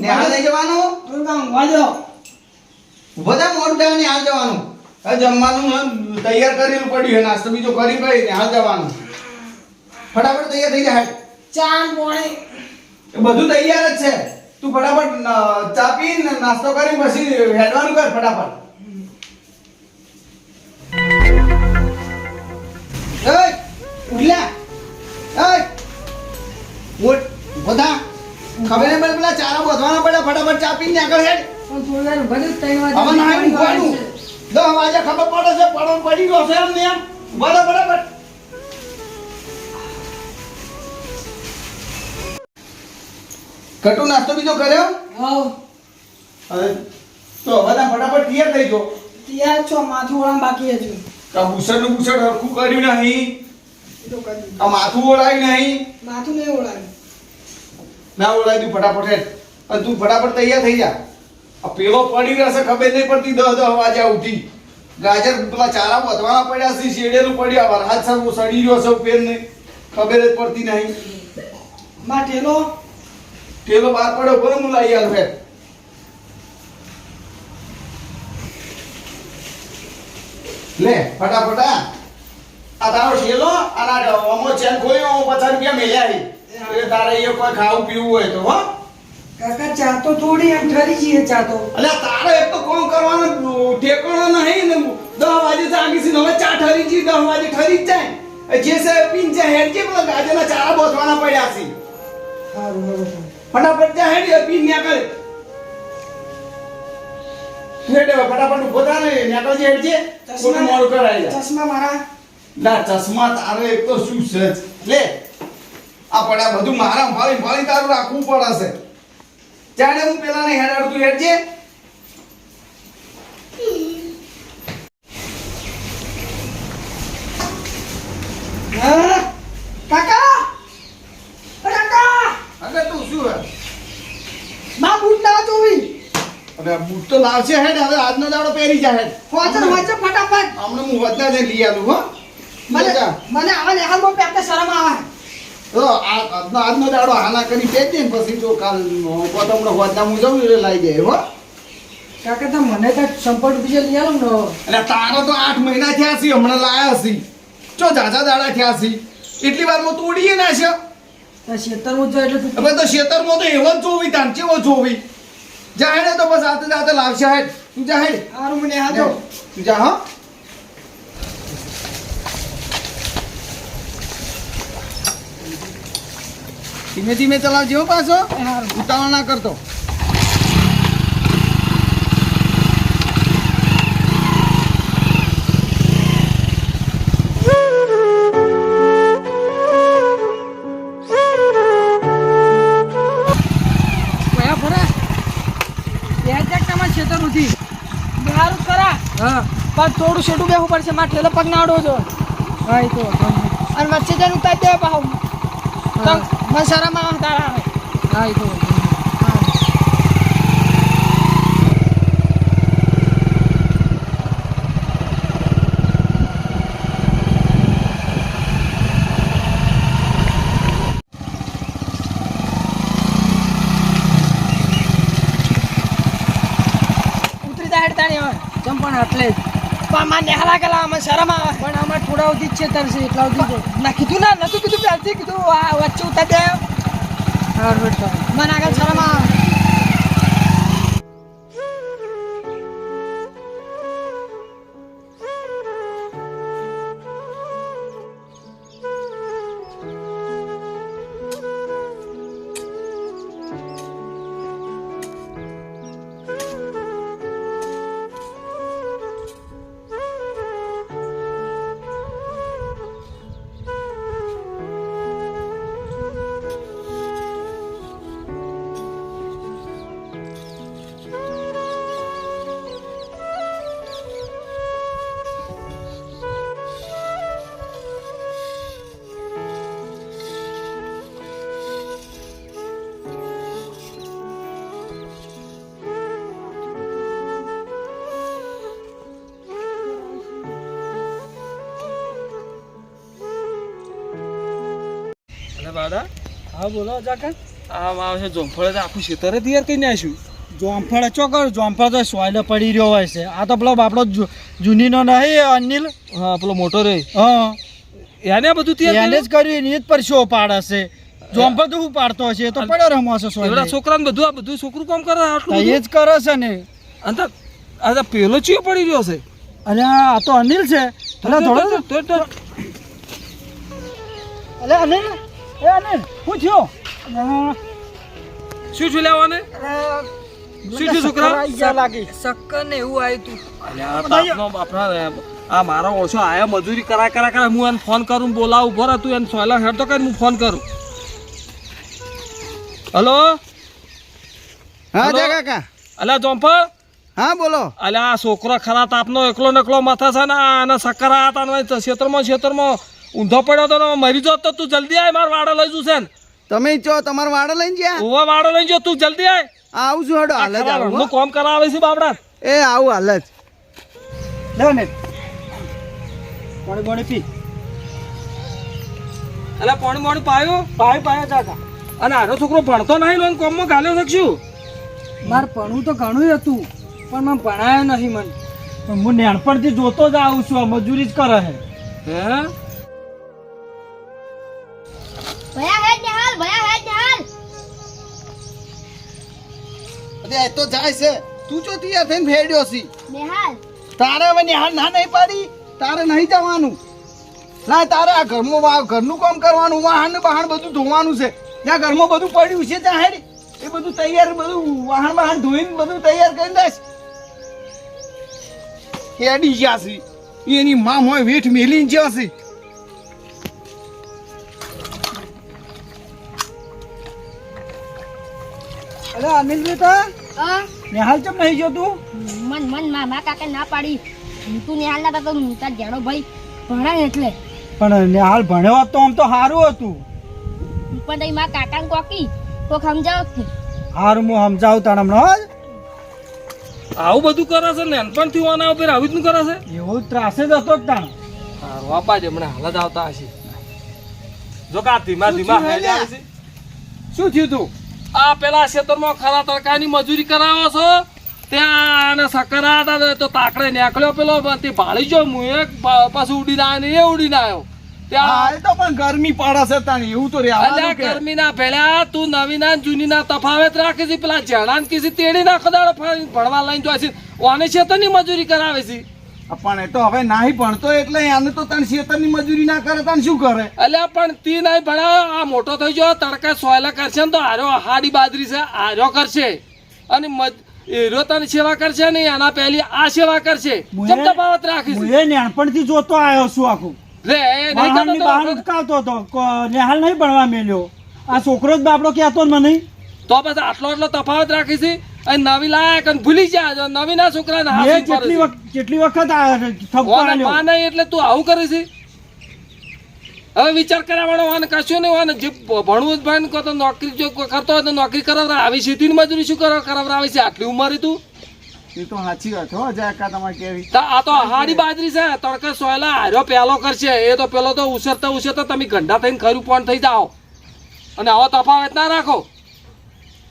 નેહાળ લઈ જવાનું? તું કામ વાજો ઊભો મોડું થાય નેહાળ જવાનું. હવે જમવાનું તૈયાર કરેલું પડ્યું નાસ્તો બીજો કરી ભાઈ નેહાળ જવાનું. ફટાફટ તૈયાર થઈ જા હેડ. ચા પોણી. એ બધું તૈયાર જ છે. તું ફટાફટ ન- ચા પી ને નાસ્તો કરી પછી હેડવાનું કર ફટાફટ. ફટાફટ ચા પીને આગળ હેડ. પણ થોડી વાર ત્રણ વાગે હવે ના પાણી દો. વાગે ખબર પડે છે પડો પડી ગયો છે એમ ને એમ. બરાબર બરાબર. કટુ નાસ્તો બીજો કર્યો? હા હવે તો હવે ના ફટાફટ તૈયાર થઈ જો તૈયાર છો માથું ઓળામ બાકી હજુ. આ બુસડનું બુસડ હરખું કર્યું નહીં. તો આ માથું ઓળાયું નહીં. માથું નહીં ઓળાયું. ના ઓળાય તું ફટાફટ હેડ. અને તું ફટાફટ તૈયાર થઈ જા. આ પેલો પડી રહેશે ખબર નહીં પડતી દસ દસ વાગે ઉઠી. ગાજર પેલા ચારા વધવાના પડ્યા છે શેડેલું પડ્યા વરસાદ હું સડી રહ્યો છું પેન ને. ખબર જ પડતી નહીં. માં ઠેલો ટેલો બહાર પડ્યો બરો હું લઈ આવ્યો ફેર લે ફટાફટ આ. તારો શેલો? અને આ અમો ચેન ખોયો હું પચાસ રૂપિયા મેલ્યા તારે એ કોઈ ખાવું પીવું હોય તો હો. કાકા ચા તો થોડી એમ ઠરી જઈએ ચા તો. અલે તારે એક તો કોણ કરવાનો? ઠેકાણો નહીં ને દસ વાગે જાગી છે હવે ચા ઠરી જી દસ વાગે ઠરી જ જાય. જે છે પીન છે હેડ જે પેલા ગાજરના ચારા બોધવાના પડ્યા છે. બરોબર ફટાફટ જા હેડ પીન ન્યા કરે. હેડ ફટાફટ ઊભો થા ને ન્યા કરજે હેડ જે ખોટું મોડું કરાય ચશ્મા મારા? ના ચશ્મા તારે એક તો શું છે લે આ પડ્યા બધું મારા ભાળી ભાળી તારું રાખવું પડશે જાણે હું પેલા ને હેડાડું તું હેડજે કાકા કાકા? અરે તું શું હે? માં બૂટ ના જોવી અરે બૂટ તો લાવશે હેડ હવે આજનો દાડો પહેરી જા હેડ. હોચર ફટાફટ. હમણાં હું વધના ને લઈ આલું હો. મને. મને આવા નેહાલમાં પહેરતા શરમ આવે. આજનો આજનો દાડો હાના કરી પહેર ને પછી જો કાલ કોતમનો વધના હું જઉં એટલે લાવી દે હો. કાકા તો મને તો સંપર્ક બીજે લઈ આલો ને. એટલે તારો તો આઠ મહિના થયા છે હમણાં લાયા છે. ચો જાજા દાડા થયા છે. એટલી વારમાં તોડીએ ના છે. તો ખેતરમાં જો એટલે હવે તો ખેતરમાં તો એવો જ જોવી તાન કેવો જોવી જાહેર તો બસ આતે જાતે લાવશે હેડ. તું જાહેર હારું મને હાજો. તું જા હા. ધીમે ધીમે ચલાવજો જેવો પાછો. ઉતાવળ ના કરતો. પણ થોડું શેટું બેહવું પડશે. મારે ઠેલો પગ ના છો. હા એ તો અને વચ્ચે જઈને દેવા દે પાહુ મને શરમ આવે તારા આવે હા એ તો ઉતરી જા હેડ તાણી હવે પણ એટલે જ નેહલા ગલા અમે શરમ આવે. પણ આમાં થોડા સુધી જ છે તરસે એટલા સુધી ના કીધું ના નતું કીધું પહેલથી કીધું આ વચ્ચે ઉતાર દે. મને આગળ શરમ આવે. બાદા હા બોલો જાકા આમ આવશે જોમફળ તો આખું ખેતરે તૈયાર કરીને આવીશું જોમફળ ચોકર જોમફળ તો સોયલે પડી રહ્યો હોય છે. આ તો પેલો આપણો જૂનીનો નહીં અનિલ? હા પેલો મોટો રે. હા. એને બધું તૈયાર એને જ કર્યું? એની જ પરસો પાડે છે. જોમફળ તો હું પાડતો હશે? તો પડ્યો રમો હશે સોયલે. છોકરાને બધું આ બધું છોકરું કામ કરે આટલું એ? જ કરે છે ને. અંત આ પેલો ચિયો પડી રહ્યો છે. અરે આ તો અનિલ છે. થોડો અરે અનિલ એ અનિલ શું થયો શું છું લેવાને શું છું છોકરા? શક્કર ને એવું આવ્યું તું. અલ્યા, બાપનો બાપના આ મારો ઓછો આયા મજૂરી કરા કરા કરા હું એને ફોન કરું બોલાવું ઊભો રહે તું એને સોયલા હેડ તો કરી હું ફોન કરું. હલો? હા હલો? જા કાકા. અલ્યા ચોંપા હા બોલો. અલ્યા આ છોકરો ખરા તાપનો એકલો નકલો એકલો માથા છે ને આના સક્કર ને ક્ષેત્રમાં ક્ષેત્રમાં. ઊંધો પડ્યો તો મરી જોત તો તું જલ્દી આય માર વાડો લઈ જશે છે ને તમે ચો તમારો વાડો લઈને જ્યાં? ઓવા વાડો લઈ જો તું જલ્દી આય. આવું છું હડો હાલ જ આવું હો. કામ કરાવે છે બાપડા એ આવું હાલ જ. લે ને. પાણી પાણી પી. અલે પાણી પાણી પાયો? પાય પાય જાતા અને આનો છોકરો ભણતો નહીં લોન કોમમાં ગાલ્યો શકશું મારે ભણવું તો ઘણું હતું પણ મને ભણાયો નહીં મને. હું નેણપણથી જોતો જ આવું છું મજૂરી જ કરે હે હે? અરે તો જાય છે. તું જો તૈયાર થઈને ફેડ્યો છી? નિહાલ. તારે હવે નિહાળ ના નહીં પાડી? તારે નહીં જવાનું. ના તારે આ ઘરમાં ઘરનું કામ કરવાનું વાહન બહાણ બધું ધોવાનું છે. ત્યાં ઘરમાં બધું પડ્યું છે ત્યાં હેડ એ બધું તૈયાર બધું વાહન બહાણ ધોઈને બધું તૈયાર કરી દઈશ. હેડી ગયા છે. એની માં હોય વેઠ મેલીને જ્યાં છે. અરે અનિલ બેટા નિહાલ ચમ નહીં જો તું? મન મન મામા કાકે ના પાડી. તું નિહાલ ના તો તાર જાણો ભાઈ ભણાય એટલે. પણ નિહાલ ભણ્યો હતો તો આમ તો સારું હતું. પણ તઈ મારા કાકાને કોકી કોક સમજાવ હારું હું સમજાવું તાણ હમણાં આવું બધું કરે છે ને નાનપણથી આના ઉપર આવી રીતનું કરે છે? એવો ત્રાસે જ હતો જ તાણ. હારું આપા જ હમણાં હાલત આવતા હશે. જો કા ધીમા ધીમા આવે છે શું થયું તું? આ પેલા ખેતરમાં ખરા તડકાની મજૂરી કરાવો છો? ત્યાં આને સકરા હતા તો તાકડે નીકળ્યો પેલો તે ભાળી જો હું એક પાછું ઉડીને ના ને એ ઉડીને આવ્યો ત્યાં તો પણ ગરમી પડે છે તાણી એવું તો રહ્યા ગરમીના ભેળા તું નવીના ને જૂનીના તફાવત રાખે છે. પેલા જણાન કીધી તેડી નાખો દાડો ભણવા લઈને જોવા છે. ઓને ખેતરની મજૂરી કરાવે છે? પણ એ તો હવે નાહી ભણતો એટલે આને તો તણ શેતરની મજૂરી ના કરે તણ શું કરે? અલ્યા પણ તી નહીં ભણાવ આ મોટો થઈ ગયો તડકા સોયલા કરશે ને તો આરો હાડી બાજરી છે આરો કરશે. અને એરો તને સેવા કરશે ને એના પહેલી આ સેવા કરશે. મુએ- તફાવત રાખીશ? હું નાનપણથી જોતો આવ્યો છું આખું. રે એ નહીં કરતો તો- નિહાલ નહીં ભણવા મેલ્યો. આ છોકરો જ બાપડો કહેતો મને. તો બસ આટલો આટલો તફાવત રાખી છે અને નવી લાયક ભૂલી જો નવી ના છોકરાને હાથ કેટલી વખત કેટલી વખત એટલે તું આવું કરે છે? હવે વિચાર કર્યા વાળો વાને કશું નહીં વાને જે ભણવું જ ભણ તો નોકરી જો કરતો હોય તો નોકરી કરાવરા આવી સીધી મજૂરી શું કરવા આવી છે આટલી ઉંમરે તું? એ તો સાચી વાત હો જાકા તમારે કેવી આ તો હાડી બાજરી છે. તડકે સોયલા હાર્યો પેલો કરશે. એ તો પેલો તો ઉછરતા ઉછરતા તમે ગંડા થઈને ખરું પણ થઈ જાઓ. અને આવો તફાવત ના રાખો.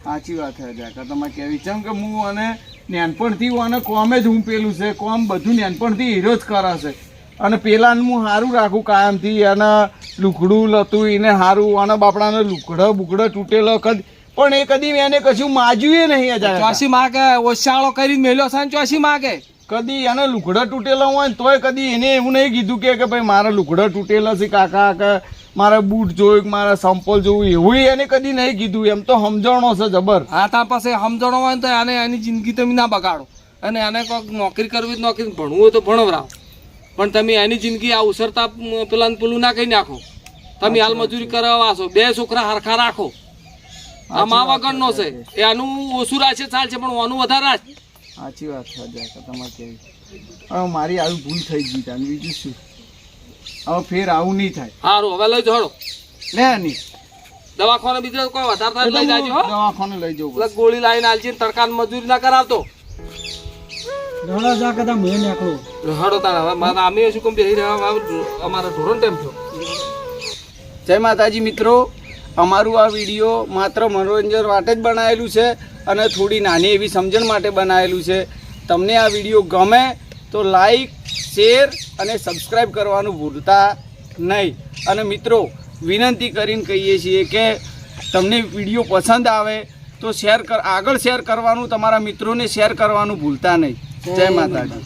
સાચી વાત છે જાકા તમે કેવી ચમ કે હું અને નાનપણથી હું અને કોમે જ હું પેલું છે કોમ બધું નાનપણથી હીરો જ કરાશે અને પેલાને હું સારું રાખું કાયમથી અને લુકડું લતું એને સારું અને બાપડાને લુકડો બુકડો તૂટેલો કદ. પણ એ કદી એને કશું માજ્યું નહીં હજાર ચોસી માગે ઓછાળો કરીને મેલ્યો છે ચોસી માગે? કદી એને લુકડો તૂટેલો હોય ને તોય કદી એને એવું નહીં કીધું કે કે ભાઈ મારા લુકડો તૂટેલો છે કાકા કે મારા બૂટ જોયું મારા સંપલ જોયું એવું એને કદી નહીં કીધું. એમ તો સમજણો છે જબર. હા તાર પાસે સમજણો હોય ને તો આને એની જિંદગી તમે ના બગાડો. અને આને કોઈક નોકરી કરવી જ તો નોકરી ભણવું હોય તો ભણવરાવ. પણ તમે એની જિંદગી આ ઉસરતા પેલા પેલું ના કહી નાખો. તમે હાલ મજૂરી કરાવવા છો બે છોકરા હરખા રાખો. આ મા વગરનો છે. એનું ઓછું રાખશે ચાલશે પણ ઓનું વધારે રાખ સાચી વાત છે તમારે મારી આવી ભૂલ થઈ ગઈ બીજું શું? હવે ફેર આવું નહીં થાય. સારું હવે લઈ જોડો લે નહીં દવાખાને બીજો કોઈ વધારે થાય લઈ જાજો દવાખાને લઈ જવું ગોળી લાવીને આલજી તડકાન મજૂરી ના કરાવતો. દોડા જા કદા મે નીકળું હડો તારા હવે મારા અમે શું કેમ બેસી રહ્યા અમારા ધોરણ ટેમ છો? જય માતાજી મિત્રો અમારું આ વીડિયો માત્ર મનોરંજન માટે જ બનાવેલું છે અને થોડી નાની એવી સમજણ માટે બનાવેલું છે. તમને આ વીડિયો ગમે તો લાઈક શેર અને સબસ્ક્રાઈબ કરવાનું ભૂલતા નહીં. અને મિત્રો વિનંતી કરીને કહીએ છીએ કે તમને વીડિયો પસંદ આવે તો શેર કર આગળ શેર કરવાનું તમારા મિત્રોને શેર કરવાનું ભૂલતા નહીં. જય માતાજી.